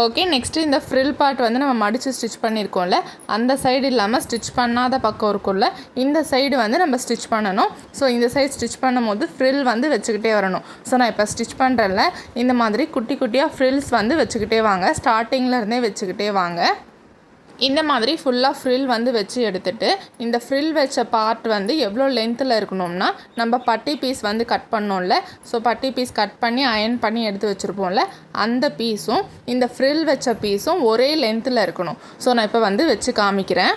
Okay next இந்த frill part வந்து நம்ம மடித்து ஸ்டிச் பண்ணியிருக்கோம்ல அந்த சைடு இல்லாமல் ஸ்டிச் பண்ணாத பக்கம் இருக்கும்ல இந்த சைடு வந்து நம்ம ஸ்டிச் பண்ணணும். ஸோ இந்த சைடு ஸ்டிச் பண்ணும்போது ஃப்ரில் வந்து வச்சுக்கிட்டே வரணும். ஸோ நான் இப்போ ஸ்டிச் பண்ணுறேன்ல இந்த மாதிரி குட்டி குட்டியாக ஃப்ரில்ஸ் வந்து வச்சுக்கிட்டே வாங்க. ஸ்டார்டிங்கில் இருந்தே வச்சுக்கிட்டே வாங்க. இந்த மாதிரி ஃபுல்லாக ஃப்ரில் வந்து வச்சு எடுத்துட்டு இந்த ஃப்ரில் வச்ச பார்ட் வந்து எவ்வளோ லென்த்தில் இருக்கணும்னா நம்ம பட்டி பீஸ் வந்து கட் பண்ணோம்ல ஸோ பட்டி பீஸ் கட் பண்ணி அயன் பண்ணி எடுத்து வச்சுருப்போம்ல அந்த பீஸும் இந்த ஃப்ரில் வச்ச பீஸும் ஒரே லென்த்தில் இருக்கணும். ஸோ நான் இப்போ வந்து வச்சு காமிக்கிறேன்.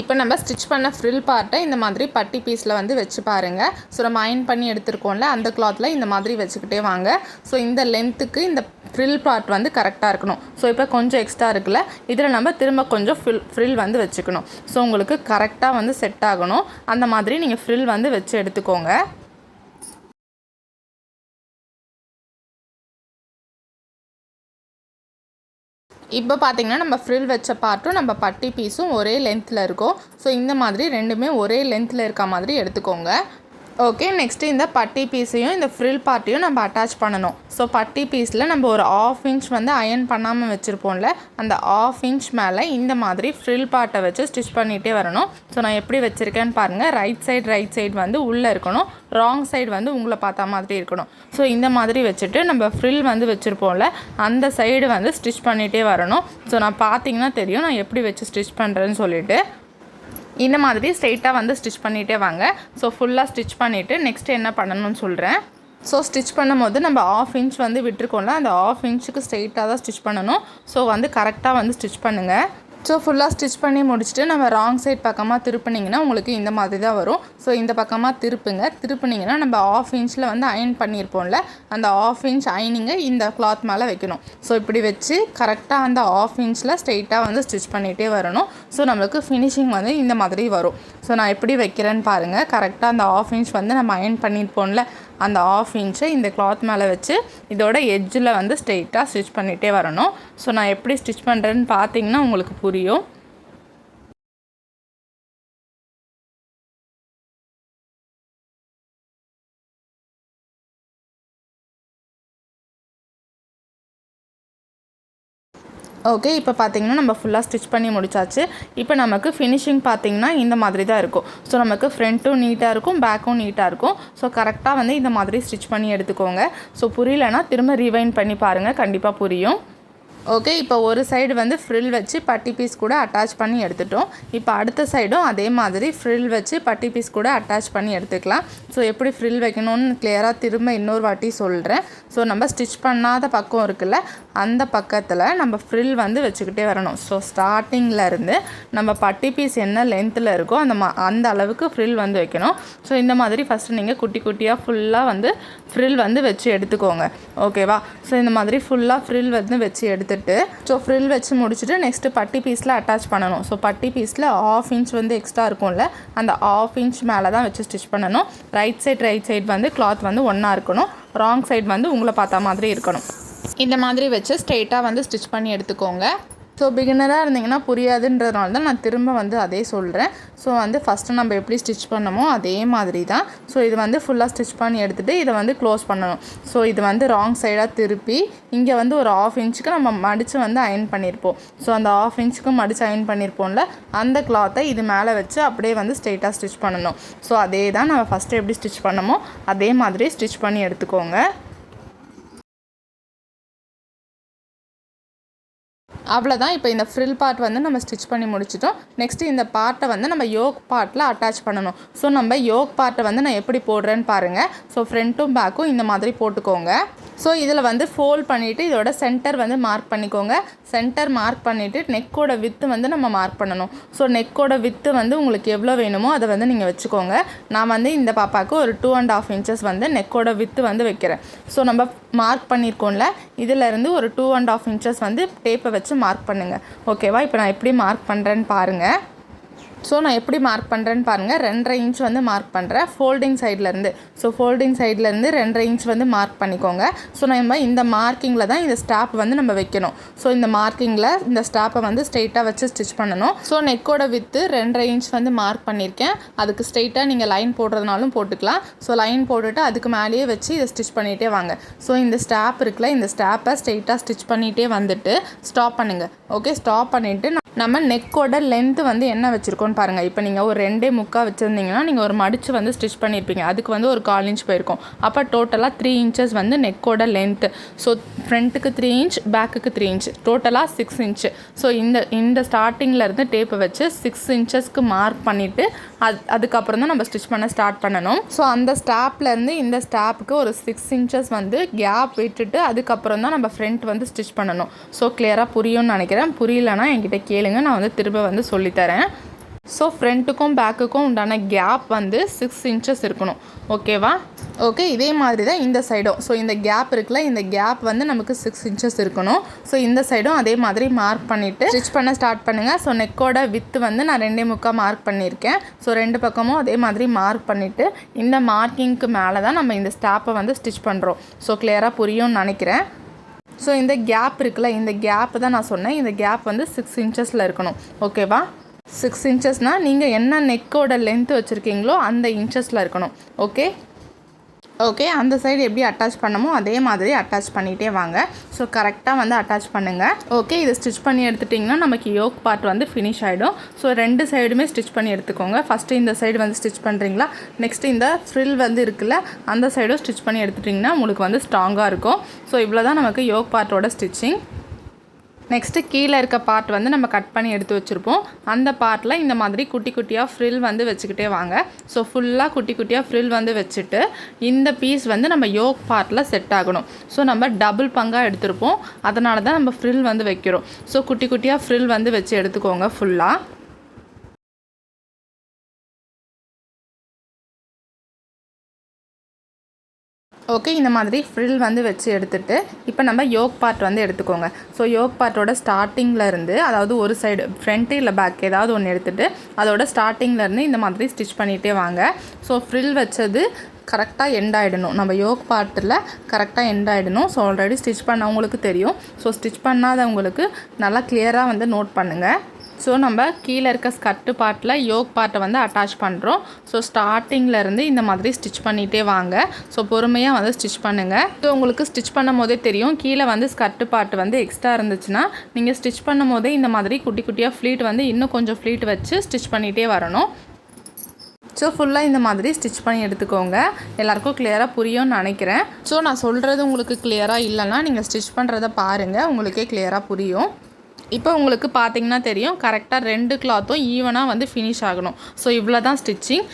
இப்போ நம்ம ஸ்டிச் பண்ண ஃப்ரில் பார்ட்டை இந்த மாதிரி பட்டி பீஸில் வந்து வச்சு பாருங்கள் ஸோ நம்ம அயன் பண்ணி எடுத்துருக்கோம்ல அந்த கிளாத்தில் இந்த மாதிரி வச்சுக்கிட்டே வாங்க. ஸோ இந்த லென்த்துக்கு இந்த ஃப்ரில் பார்ட் வந்து கரெக்டாக இருக்கணும். ஸோ இப்போ கொஞ்சம் எக்ஸ்ட்ரா இருக்குல்ல இதில் நம்ம திரும்ப கொஞ்சம் ஃபில் ஃப்ரில் வந்து வச்சுக்கணும். ஸோ உங்களுக்கு கரெக்டாக வந்து செட் ஆகணும். அந்த மாதிரி நீங்கள் ஃப்ரில் வந்து வச்சு எடுத்துக்கோங்க. இப்போ பார்த்தீங்கன்னா நம்ம ஃப்ரில் வச்ச பார்ட்டும் நம்ம பட்டி பீஸும் ஒரே லென்த்தில் இருக்கும். ஸோ இந்த மாதிரி ரெண்டுமே ஒரே லென்த்தில் இருக்க மாதிரி எடுத்துக்கோங்க. ஓகே நெக்ஸ்ட்டு இந்த பட்டி பீஸையும் இந்த ஃப்ரில் பார்ட்டையும் நம்ம அட்டாச் பண்ணணும். ஸோ பட்டி பீஸில் நம்ம ஒரு ஆஃப் இன்ச் வந்து அயன் பண்ணாமல் வச்சுருப்போம்ல அந்த ஆஃப் இன்ச் மேலே இந்த மாதிரி ஃப்ரில் பார்ட்டை வச்சு ஸ்டிச் பண்ணிகிட்டே வரணும். ஸோ நான் எப்படி வச்சுருக்கேன்னு பாருங்கள் ரைட் சைடு ரைட் சைடு வந்து உள்ளே இருக்கணும். ராங் சைடு வந்து உங்களை பார்த்தா மாதிரி இருக்கணும். ஸோ இந்த மாதிரி வச்சுட்டு நம்ம ஃப்ரில் வந்து வச்சுருப்போம்ல அந்த சைடு வந்து ஸ்டிச் பண்ணிகிட்டே வரணும். ஸோ நான் பார்த்தீங்கன்னா தெரியும் நான் எப்படி வச்சு ஸ்டிச் பண்ணுறேன்னு சொல்லிட்டு. இந்த மாதிரி ஸ்ட்ரெயிட்டாக வந்து ஸ்டிச் பண்ணிகிட்டே வாங்க. ஸோ ஃபுல்லாக ஸ்டிச் பண்ணிவிட்டு நெக்ஸ்ட் என்ன பண்ணணும்னு சொல்கிறேன் ஸோ ஸ்டிச் பண்ணும்போது நம்ம ஆஃப் இன்ச் வந்து விட்டுருக்கோம்ல அந்த ஆஃப் இன்ச்சுக்கு ஸ்ட்ரெயிட்டாக தான் ஸ்டிச் பண்ணணும். ஸோ வந்து கரெக்டாக வந்து ஸ்டிச் பண்ணுங்கள் ஸோ ஃபுல்லாக ஸ்டிச் பண்ணி முடிச்சுட்டு நம்ம ராங் சைட் பக்கமாக திருப்பினீங்கன்னா உங்களுக்கு இந்த மாதிரி தான் வரும். ஸோ இந்த பக்கமாக திருப்புங்க. திருப்புனீங்கன்னா நம்ம ஆஃப் இன்ச்சில் வந்து அயன் பண்ணியிருப்போம்ல அந்த ஆஃப் இன்ச் அயனிங்கை இந்த கிளாத் மேலே வைக்கணும். ஸோ இப்படி வச்சு கரெக்டாக அந்த ஆஃப் இன்ச்சில் ஸ்ட்ரெயிட்டாக வந்து ஸ்டிச் பண்ணிகிட்டே வரணும். ஸோ நம்மளுக்கு ஃபினிஷிங் வந்து இந்த மாதிரி வரும். ஸோ நான் எப்படி வைக்கிறேன்னு பாருங்கள் கரெக்டாக அந்த ஆஃப் இன்ச் வந்து நம்ம அயன் பண்ணியிருப்போம்ல அந்த ஆஃப் இன்ச்சை இந்த கிளாத் மேலே வச்சு இதோட எட்ஜில் வந்து ஸ்ட்ரெயிட்டாக ஸ்டிச் பண்ணிகிட்டே வரணும். ஸோ நான் எப்படி ஸ்டிச் பண்ணுறேன்னு பார்த்தீங்கன்னா உங்களுக்கு புரியும். ஓகே இப்போ பார்த்தீங்கன்னா நம்ம ஃபுல்லாக ஸ்டிச் பண்ணி முடிச்சாச்சு. இப்போ நமக்கு ஃபினிஷிங் பார்த்தீங்கன்னா இந்த மாதிரி தான் இருக்கும். ஸோ நமக்கு ஃப்ரண்ட்டும் நீட்டாக இருக்கும் பேக்கும் நீட்டாக இருக்கும். ஸோ கரெக்டாக வந்து இந்த மாதிரி ஸ்டிச் பண்ணி எடுத்துக்கோங்க. ஸோ புரியலன்னா திரும்ப ரிவைண்ட் பண்ணி பாருங்கள் கண்டிப்பாக புரியும். ஓகே இப்போ ஒரு சைடு வந்து ஃப்ரில் வச்சு பட்டி பீஸ் கூட அட்டாச் பண்ணி எடுத்துட்டோம். இப்போ அடுத்த சைடும் அதே மாதிரி ஃப்ரில் வச்சு பட்டி பீஸ் கூட அட்டாச் பண்ணி எடுத்துக்கலாம். ஸோ எப்படி ஃப்ரில் வைக்கணும்னு கிளியராக திரும்ப இன்னொரு வாட்டி சொல்கிறேன் ஸோ நம்ம ஸ்டிச் பண்ணாத பக்கம் இருக்குல்ல அந்த பக்கத்தில் நம்ம ஃப்ரில் வந்து வச்சுக்கிட்டே வரணும். ஸோ ஸ்டார்டிங்கில் இருந்து நம்ம பட்டி பீஸ் என்ன லென்த்தில் இருக்கோ அந்த மா அந்த அளவுக்கு ஃப்ரில் வந்து வைக்கணும். ஸோ இந்த மாதிரி ஃபஸ்ட்டு நீங்கள் குட்டி குட்டியாக ஃபுல்லாக வந்து ஃப்ரில் வந்து வச்சு எடுத்துக்கோங்க. ஓகேவா ஸோ இந்த மாதிரி ஃபுல்லாக ஃப்ரில் வந்து வச்சு எடுத்துட்டு ஸோ ஃப்ரில் வச்சு முடிச்சுட்டு நெக்ஸ்ட்டு பட்டி பீஸில் அட்டாச் பண்ணணும். ஸோ பட்டி பீஸில் ஆஃப் இன்ச் வந்து எக்ஸ்ட்ரா இருக்கும்ல அந்த ஆஃப் இன்ச் மேலே தான் வச்சு ஸ்டிச் பண்ணணும். ரைட் சைட் ரைட் சைடு வந்து கிளாத் வந்து ஒன்றா இருக்கணும். ராங் சைடு வந்து உங்களை பார்த்தா மாதிரி இருக்கணும். இந்த மாதிரி வச்சு ஸ்ட்ரெயிட்டாக வந்து ஸ்டிச் பண்ணி எடுத்துக்கோங்க. ஸோ பிகினராக இருந்தீங்கன்னா புரியாதுன்றதுனால தான் நான் திரும்ப வந்து அதே சொல்கிறேன் ஸோ வந்து ஃபஸ்ட்டு நம்ம எப்படி ஸ்டிச் பண்ணமோ அதே மாதிரி தான் ஸோ இது வந்து ஃபுல்லாக ஸ்டிச் பண்ணி எடுத்துகிட்டு இதை வந்து க்ளோஸ் பண்ணணும். ஸோ இது வந்து ராங் சைடாக திருப்பி இங்கே வந்து ஒரு ஆஃப் இன்ச்சுக்கு நம்ம மடித்து வந்து அயன் பண்ணியிருப்போம் ஸோ அந்த ஆஃப் இன்ச்சுக்கு மடித்து அயன் பண்ணியிருப்போம்ல அந்த கிளாத்தை இது மேலே வச்சு அப்படியே வந்து ஸ்ட்ரெயிட்டாக ஸ்டிச் பண்ணணும். ஸோ அதே தான் நம்ம ஃபஸ்ட்டு எப்படி ஸ்டிச் பண்ணமோ அதே மாதிரி ஸ்டிச் பண்ணி எடுத்துக்கோங்க. அவ்வளோதான் இப்போ இந்த ஃப்ரில் பார்ட் வந்து நம்ம ஸ்டிச் பண்ணி முடிச்சிட்டோம். நெக்ஸ்ட்டு இந்த பார்ட்டை வந்து நம்ம யோக் பார்ட்டில் அட்டாச் பண்ணணும். ஸோ நம்ம யோக் பார்ட்டை வந்து நான் எப்படி போடுறேன்னு பாருங்கள் ஸோ ஃப்ரண்ட்டும் பேக்கும் இந்த மாதிரி போட்டுக்கோங்க. ஸோ இதில் வந்து ஃபோல்ட் பண்ணிவிட்டு இதோட சென்டர் வந்து மார்க் பண்ணிக்கோங்க. சென்டர் மார்க் பண்ணிவிட்டு நெக்கோட வித்து வந்து நம்ம மார்க் பண்ணணும். ஸோ நெக்கோட வித்து வந்து உங்களுக்கு எவ்வளோ வேணுமோ அதை வந்து நீங்கள் வச்சுக்கோங்க. நான் வந்து இந்த பாப்பாவுக்கு ஒரு டூ அண்ட் ஆஃப் இன்ச்சஸ் வந்து நெக்கோட வித்து வந்து வைக்கிறேன். ஸோ நம்ம மார்க் பண்ணியிருக்கோம்ல இதிலேருந்து ஒரு டூ அண்ட் ஆஃப் இன்ச்சஸ் வந்து டேப்பை வச்சு மார்க் பண்ணுங்கள் ஓகேவா இப்போ நான் எப்படி மார்க் பண்ணுறேன்னு பாருங்கள் ஸோ நான் எப்படி மார்க் பண்ணுறேன்னு பாருங்கள் ரெண்டரை இன்ச் வந்து மார்க் பண்ணுறேன் ஃபோல்டிங் சைட்லேருந்து ஸோ ஃபோல்டிங் சைட்லேருந்து ரெண்டரை இன்ச் வந்து மார்க் பண்ணிக்கோங்க. ஸோ நம்ம இந்த மார்க்கிங்கில் தான் இந்த ஸ்டாப் வந்து நம்ம வைக்கணும். ஸோ இந்த மார்க்கிங்கில் இந்த ஸ்டாப்பை வந்து ஸ்ட்ரெயிட்டாக வச்சு ஸ்டிச் பண்ணணும். ஸோ நெக்கோட வித்து ரெண்டரை இன்ச் வந்து மார்க் பண்ணியிருக்கேன் அதுக்கு ஸ்ட்ரெயிட்டாக நீங்கள் லைன் போடுறதுனாலும் போட்டுக்கலாம். ஸோ லைன் போட்டுட்டு அதுக்கு மேலேயே வச்சு இதை ஸ்டிச் பண்ணிகிட்டே வாங்க. ஸோ இந்த ஸ்டாப் இருக்குல்ல இந்த ஸ்டாப்பை ஸ்ட்ரெயிட்டாக ஸ்டிச் பண்ணிகிட்டே வந்துட்டு ஸ்டாப் பண்ணுங்கள் ஓகே ஸ்டாப் பண்ணிவிட்டு நம்ம நெக்கோட லென்த்து வந்து என்ன வச்சுருக்கோன்னு பாருங்கள் இப்போ நீங்கள் ஒரு ரெண்டே முக்கா வச்சுருந்தீங்கன்னா நீங்கள் ஒரு மடித்து வந்து ஸ்டிச் பண்ணியிருப்பீங்க அதுக்கு வந்து ஒரு கால் இன்ச் போயிருக்கும். அப்போ டோட்டலாக த்ரீ இன்ச்சஸ் வந்து நெக்கோட லென்த்து ஸோ ஃப்ரண்ட்டுக்கு த்ரீ இன்ச் பேக்குக்கு த்ரீ இன்ச் டோட்டலாக சிக்ஸ் இன்ச்சு ஸோ இந்த இந்த ஸ்டார்டிங்கில் இருந்து டேப்பை வச்சு சிக்ஸ் இன்ச்சஸ்க்கு மார்க் பண்ணிவிட்டு அது அதுக்கப்புறம் தான் நம்ம ஸ்டிச் பண்ண ஸ்டார்ட் பண்ணணும். ஸோ அந்த ஸ்டாப்லேருந்து இந்த ஸ்டாப்புக்கு ஒரு சிக்ஸ் இன்ச்சஸ் வந்து கேப் விட்டுட்டு அதுக்கப்புறம் தான் நம்ம ஃப்ரண்ட் வந்து ஸ்டிச் பண்ணணும். ஸோ கிளியராக புரியும்னு நினைக்கிறேன். புரியலன்னா என்கிட்ட கேளுங்க நான் வந்து திரும்ப வந்து சொல்லித்தரேன். ஸோ ஃப்ரண்ட்டுக்கும் பேக்குக்கும் உண்டான கேப் வந்து சிக்ஸ் இன்ச்சஸ் இருக்கணும். ஓகேவா ஓகே இதே மாதிரி தான் இந்த சைடும் ஸோ இந்த கேப் இருக்குல்ல இந்த கேப் வந்து நமக்கு சிக்ஸ் இன்ச்சஸ் இருக்கணும். ஸோ இந்த சைடும் அதே மாதிரி மார்க் பண்ணிவிட்டு ஸ்டிச் பண்ண ஸ்டார்ட் பண்ணுங்கள் ஸோ நெக்கோட வித்து வந்து நான் ரெண்டே முக்கால் மார்க் பண்ணியிருக்கேன். ஸோ ரெண்டு பக்கமும் அதே மாதிரி மார்க் பண்ணிவிட்டு இந்த மார்க்கிங்க்கு மேலே தான் நம்ம இந்த ஸ்டாப்பை வந்து ஸ்டிச் பண்ணுறோம் ஸோ கிளியராக புரியும்னு நினைக்கிறேன். ஸோ இந்த கேப் இருக்குல்ல இந்த கேப் தான் நான் சொன்னேன். இந்த கேப் வந்து சிக்ஸ் இன்ச்சஸில் இருக்கணும். ஓகேவா சிக்ஸ் இன்ச்சஸ்னால் நீங்கள் என்ன நெக்கோட லென்த் வச்சுருக்கீங்களோ அந்த இன்ச்சஸில் இருக்கணும். ஓகே ஓகே அந்த சைடு எப்படி அட்டாச் பண்ணமோ அதே மாதிரி அட்டாச் பண்ணிகிட்டே வாங்க. ஸோ கரெக்டாக வந்து அட்டாச் பண்ணுங்கள் ஓகே இதை ஸ்டிச் பண்ணி எடுத்துட்டிங்கன்னா நமக்கு யோக் பார்ட் வந்து ஃபினிஷ் ஆகிடும் ஸோ ரெண்டு சைடுமே ஸ்டிச் பண்ணி எடுத்துக்கோங்க. ஃபஸ்ட்டு இந்த சைடு வந்து ஸ்டிச் பண்ணுறீங்களா நெக்ஸ்ட்டு இந்த ஃப்ரில் வந்து இருக்குல்ல அந்த சைடும் ஸ்டிச் பண்ணி எடுத்துட்டிங்கன்னா உங்களுக்கு வந்து ஸ்ட்ராங்காக இருக்கும். ஸோ இவ்வளோ தான் நமக்கு யோக் பார்ட்டோட ஸ்டிச்சிங் நெக்ஸ்ட்டு கீழே இருக்க பார்ட் வந்து நம்ம கட் பண்ணி எடுத்து வச்சுருப்போம். அந்த பார்ட்டில் இந்த மாதிரி குட்டி குட்டியாக ஃப்ரில் வந்து வச்சுக்கிட்டே வாங்க. ஸோ ஃபுல்லாக குட்டி குட்டியாக ஃப்ரில் வந்து வச்சுட்டு இந்த பீஸ் வந்து நம்ம யோக் பார்ட்டில் செட் ஆகணும். ஸோ நம்ம டபுள் பங்காக எடுத்திருப்போம். அதனால தான் நம்ம ஃப்ரில் வந்து வைக்கிறோம். ஸோ குட்டி குட்டியாக ஃப்ரில் வந்து வச்சு எடுத்துக்கோங்க ஃபுல்லாக ஓகே இந்த மாதிரி ஃப்ரில் வந்து வச்சு எடுத்துகிட்டு இப்போ நம்ம யோக் பார்ட் வந்து எடுத்துக்கோங்க. ஸோ யோக் பார்ட்டோட ஸ்டார்டிங்கில் இருந்து அதாவது ஒரு சைடு ஃப்ரண்ட்டு இல்லை பேக் ஏதாவது ஒன்று எடுத்துகிட்டு அதோட ஸ்டார்டிங்லேருந்து இந்த மாதிரி ஸ்டிச் பண்ணிகிட்டே வாங்க. ஸோ ஃப்ரில் வச்சது கரெக்டாக எண்ட் ஆகிடணும் நம்ம யோக் பார்ட்டில் கரெக்டாக எண்ட் ஆகிடணும் ஸோ ஆல்ரெடி ஸ்டிச் பண்ணவங்களுக்கு தெரியும். ஸோ ஸ்டிச் பண்ணாதவங்களுக்கு நல்லா கிளியராக வந்து நோட் பண்ணுங்கள் ஸோ நம்ம கீழே இருக்க ஸ்கர்ட்டு பார்ட்டில் யோக் பார்ட்டை வந்து அட்டாச் பண்ணுறோம் ஸோ ஸ்டார்டிங்லேருந்து இந்த மாதிரி ஸ்டிச் பண்ணிகிட்டே வாங்க. ஸோ பொறுமையாக வந்து ஸ்டிச் பண்ணுங்கள் ஸோ உங்களுக்கு ஸ்டிச் பண்ணும் போதே தெரியும். கீழே வந்து ஸ்கர்ட்டு பார்ட் வந்து எக்ஸ்ட்ரா இருந்துச்சுன்னா நீங்கள் ஸ்டிச் பண்ணும் போதே இந்த மாதிரி குட்டி குட்டியாக ஃப்ளீட் வந்து இன்னும் கொஞ்சம் ஃப்ளீட் வச்சு ஸ்டிச் பண்ணிகிட்டே வரணும். ஸோ ஃபுல்லாக இந்த மாதிரி ஸ்டிச் பண்ணி எடுத்துக்கோங்க. எல்லாருக்கும் கிளியராக புரியும்னு நினைக்கிறேன். ஸோ நான் சொல்கிறது உங்களுக்கு கிளியராக இல்லைன்னா நீங்கள் ஸ்டிச் பண்ணுறத பாருங்கள் உங்களுக்கே கிளியராக புரியும். இப்போ உங்களுக்கு பார்த்தீங்கன்னா தெரியும் கரெக்டாக ரெண்டு கிளாத்தும் ஈவனாக வந்து ஃபினிஷ் ஆகணும். ஸோ இவ்வளோ தான் ஸ்டிச்சிங்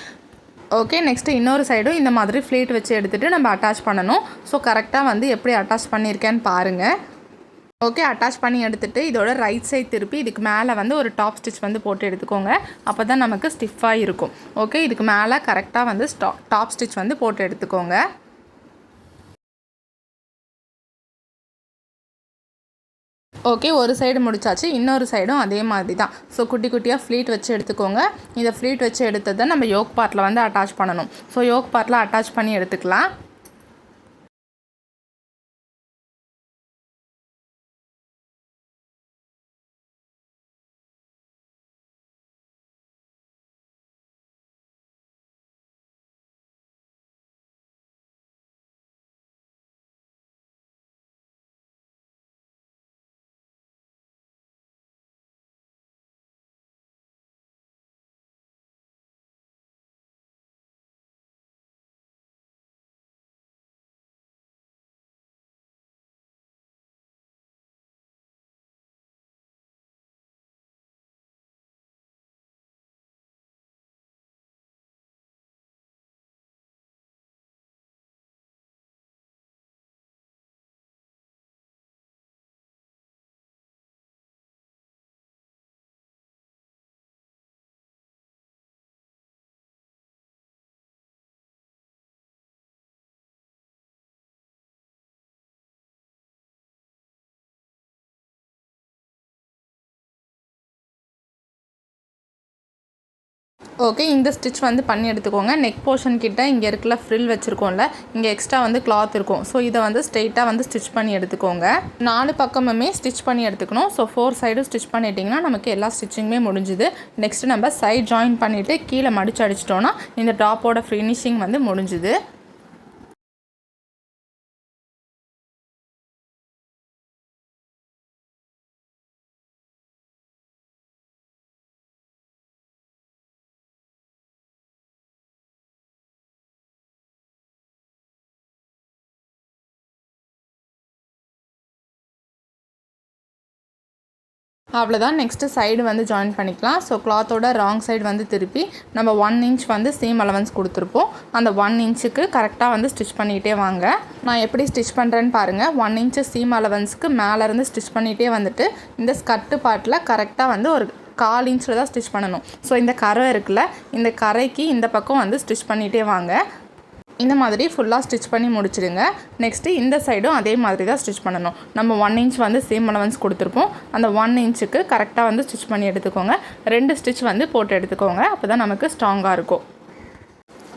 ஓகே நெக்ஸ்ட்டு இன்னொரு சைடும் இந்த மாதிரி ஃப்ளீட் வச்சு எடுத்துகிட்டு நம்ம அட்டாச் பண்ணணும். ஸோ கரெக்டாக வந்து எப்படி அட்டாச் பண்ணியிருக்கேன்னு பாருங்கள் ஓகே அட்டாச் பண்ணி எடுத்துகிட்டு இதோட ரைட் சைட் திருப்பி இதுக்கு மேலே வந்து ஒரு டாப் ஸ்டிச் வந்து போட்டு எடுத்துக்கோங்க. அப்போ தான் நமக்கு ஸ்டிஃபாக இருக்கும். ஓகே இதுக்கு மேலே கரெக்டாக வந்து ஸ்டா டாப் ஸ்டிச் வந்து போட்டு எடுத்துக்கோங்க. ஓகே ஒரு சைடு முடிச்சாச்சு இன்னொரு சைடும் அதே மாதிரி தான் ஸோ குட்டி குட்டியாக ஃப்ளீட் வச்சு எடுத்துக்கோங்க. இதை ஃப்ளீட் வச்சு எடுத்ததை நம்ம யோக் பார்ட்டில் வந்து அட்டாச் பண்ணணும். ஸோ யோக் பார்ட்டில் அட்டாச் பண்ணி எடுத்துக்கலாம். ஓகே இந்த ஸ்டிச் வந்து பண்ணி எடுத்துக்கோங்க. நெக் போர்ஷன் கிட்ட இங்கே இருக்கல ஃப்ரில் வச்சுருக்கோம்ல இங்கே எக்ஸ்ட்ரா வந்து கிளாத் இருக்கும். ஸோ இதை வந்து ஸ்ட்ரெயிட்டாக வந்து ஸ்டிச் பண்ணி எடுத்துக்கோங்க. நாலு பக்கமுமே ஸ்டிச் பண்ணி எடுத்துக்கணும். ஸோ ஃபோர் சைடும் ஸ்டிச் பண்ணிட்டிங்கன்னா நமக்கு எல்லா ஸ்டிச்சிங்குமே முடிஞ்சுது. நெக்ஸ்ட் நம்ம சைட் ஜாயின் பண்ணிவிட்டு கீழே மடிச்சு அடிச்சிட்டோன்னா இந்த டாப்போட ஃபினிஷிங் வந்து முடிஞ்சுது. அவ்வளோதான் நெக்ஸ்ட்டு சைடு வந்து ஜாயின் பண்ணிக்கலாம். ஸோ கிளாத்தோட ராங் சைடு வந்து திருப்பி நம்ம ஒன் இன்ச் வந்து சேம் அலவன்ஸ் கொடுத்துருப்போம். அந்த ஒன் இன்ச்சுக்கு கரெக்டாக வந்து ஸ்டிச் பண்ணிகிட்டே வாங்க. நான் எப்படி ஸ்டிச் பண்ணுறேன்னு பாருங்கள் ஒன் இன்ச்சு சீம் அலவன்ஸ்க்கு மேலேருந்து ஸ்டிச் பண்ணிகிட்டே வந்துட்டு இந்த ஸ்கர்ட்டு பாட்டில் கரெக்டாக வந்து ஒரு கால் இன்ச்சில் தான் ஸ்டிச் பண்ணணும். ஸோ இந்த கரை இருக்குல்ல இந்த கரைக்கு இந்த பக்கம் வந்து ஸ்டிச் பண்ணிகிட்டே வாங்க. இந்த மாதிரி ஃபுல்லாக ஸ்டிச் பண்ணி முடிச்சிடுங்க. நெக்ஸ்ட்டு இந்த சைடும் அதே மாதிரி தான் ஸ்டிச் பண்ணணும். நம்ம ஒன் இன்ச் வந்து சேம் அலவன்ஸ் கொடுத்துருப்போம். அந்த ஒன் இன்ச்சுக்கு கரெக்டாக வந்து ஸ்டிச் பண்ணி எடுத்துக்கோங்க. ரெண்டு ஸ்டிச் வந்து போட்டு எடுத்துக்கோங்க. அப்போ தான் நமக்கு ஸ்ட்ராங்காக இருக்கும்.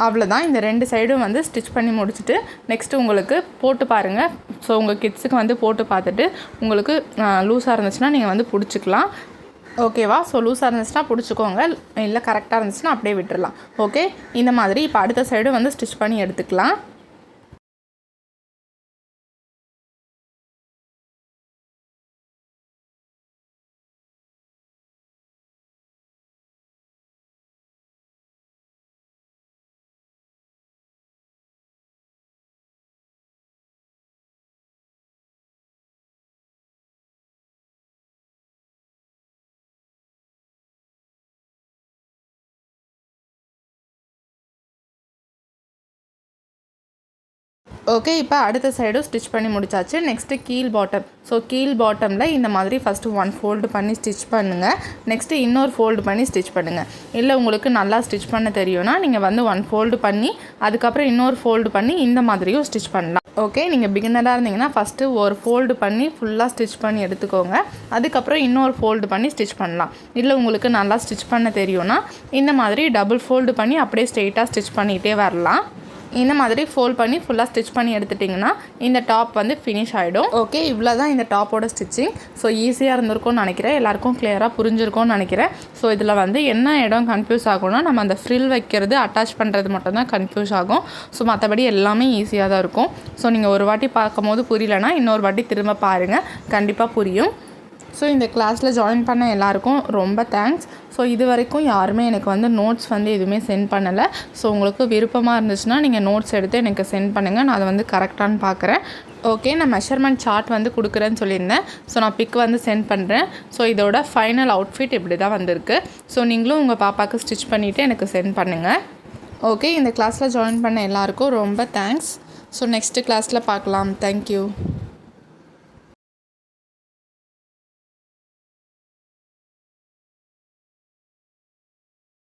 அவ்வளோதான் இந்த ரெண்டு சைடும் வந்து ஸ்டிச் பண்ணி முடிச்சுட்டு நெக்ஸ்ட்டு உங்களுக்கு போட்டு பாருங்கள் ஸோ உங்கள் கிட்ஸுக்கு வந்து போட்டு பார்த்துட்டு உங்களுக்கு லூஸாக இருந்துச்சுன்னா நீங்கள் வந்து பிடிச்சிக்கலாம். ஓகேவா? ஸோ லூஸாக இருந்துச்சுன்னா பிடிச்சிக்கோங்க. இல்லை கரெக்டாக இருந்துச்சுன்னா அப்படியே விட்டுடலாம் ஓகே இந்த மாதிரி இப்போ அடுத்த சைடு வந்து ஸ்டிச் பண்ணி எடுத்துக்கலாம். ஓகே இப்போ அடுத்த சைடும் ஸ்டிச் பண்ணி முடிச்சாச்சு. நெக்ஸ்ட்டு கீழ் பாட்டம் ஸோ கீழ் பாட்டமில் இந்த மாதிரி ஃபஸ்ட்டு ஒன் ஃபோல்டு பண்ணி ஸ்டிச் பண்ணுங்கள் நெக்ஸ்ட்டு இன்னொரு ஃபோல்டு பண்ணி ஸ்டிச் பண்ணுங்கள் இல்லை உங்களுக்கு நல்லா ஸ்டிச் பண்ண தெரியும்னா நீங்கள் வந்து ஒன் ஃபோல்டு பண்ணி அதுக்கப்புறம் இன்னொரு ஃபோல்டு பண்ணி இந்த மாதிரியும் ஸ்டிச் பண்ணலாம். ஓகே நீங்கள் பிகினராக இருந்தீங்கன்னா ஃபஸ்ட்டு ஒரு ஃபோல்டு பண்ணி ஃபுல்லாக ஸ்டிச் பண்ணி எடுத்துக்கோங்க. அதுக்கப்புறம் இன்னொரு ஃபோல்டு பண்ணி ஸ்டிச் பண்ணலாம். இல்லை உங்களுக்கு நல்லா ஸ்டிச் பண்ண தெரியும்னா இந்த மாதிரி டபுள் ஃபோல்டு பண்ணி அப்படியே ஸ்ட்ரெயிட்டாக ஸ்டிச் பண்ணிகிட்டே வரலாம். இந்த மாதிரி ஃபோல்ட் பண்ணி ஃபுல்லாக ஸ்டிச் பண்ணி எடுத்துட்டிங்கன்னா இந்த டாப் வந்து ஃபினிஷ் ஆகிடும் ஓகே இவ்வளோ தான் இந்த டாப்போட ஸ்டிச்சிங் ஸோ ஈஸியாக இருந்திருக்கும்னு நினைக்கிறேன். எல்லாருக்கும் கிளியராக புரிஞ்சிருக்கும்னு நினைக்கிறேன். ஸோ இதில் வந்து என்ன இடம் கன்ஃபியூஸ் ஆகும்னா நம்ம அந்த ஃப்ரில் வைக்கிறது அட்டாச் பண்ணுறது மட்டும்தான் கன்ஃபியூஸ் ஆகும். ஸோ மற்றபடி எல்லாமே ஈஸியாக தான் இருக்கும். ஸோ நீங்கள் ஒரு வாட்டி பார்க்கும் போது புரியலனா இன்னொரு வாட்டி திரும்ப பாருங்கள் கண்டிப்பாக புரியும். ஸோ இந்த கிளாஸில் ஜாயின் பண்ண எல்லாருக்கும் ரொம்ப தேங்க்ஸ் ஸோ இது வரைக்கும் யாருமே எனக்கு வந்து நோட்ஸ் வந்து எதுவுமே சென்ட் பண்ணலை. ஸோ உங்களுக்கு விருப்பமாக இருந்துச்சுன்னா நீங்கள் நோட்ஸ் எடுத்து எனக்கு சென்ட் பண்ணுங்கள் நான் அதை வந்து கரெக்டானு பார்க்குறேன் ஓகே நான் மெஷர்மெண்ட் சார்ட் வந்து கொடுக்குறேன்னு சொல்லியிருந்தேன். ஸோ நான் பிக் வந்து சென்ட் பண்ணுறேன் ஸோ இதோட ஃபைனல் அவுட்ஃபிட் இப்படி தான் வந்திருக்கு. ஸோ நீங்களும் உங்கள் பாப்பாவுக்கு ஸ்டிச் பண்ணிவிட்டு எனக்கு சென்ட் பண்ணுங்கள் ஓகே இந்த கிளாஸில் ஜாயின் பண்ண எல்லாருக்கும் ரொம்ப தேங்க்ஸ் ஸோ நெக்ஸ்ட்டு கிளாஸில் பார்க்கலாம் தேங்க்யூ